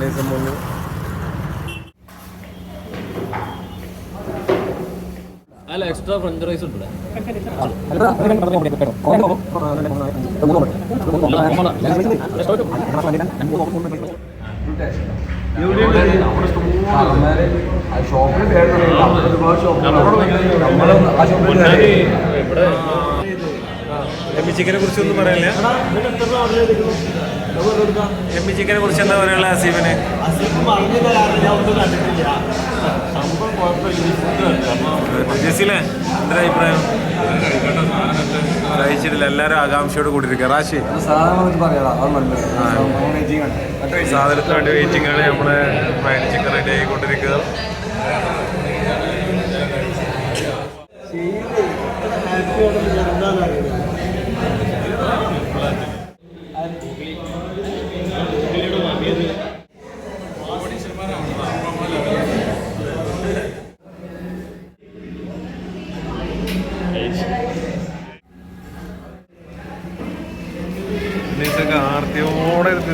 ലേസം മൂന്ന് അല്ല എക്സ്ട്രാ ഫ്രഞ്ച് റൈസ് ഉണ്ട് ഷോപ്പിൽ ഷോപ്പുകൾ ആ. ഷോപ്പിൽ ഇവിടെ ബി ചിക്കനെ കുറിച്ച് ഒന്നും പറയാനില്ല. ബി ചിക്കനെ കുറിച്ച് എന്താ പറയാനുള്ള ആസീഫിന്? ജസീലേ എന്താ അഭിപ്രായം? കഴിച്ചിട്ടില്ല എല്ലാവരും ആകാംക്ഷയോട് കൂടിയിരിക്കുക. റാശി സാധനത്തിന് വേണ്ടി വെയിറ്റിംഗ് ആണ് നമ്മുടെ ഫ്രൈഡ് ചിക്കൻ റെഡി ആയിക്കൊണ്ടിരിക്കുക. ഇതൊക്കെ ആർത്തിയോടെ എടുത്ത്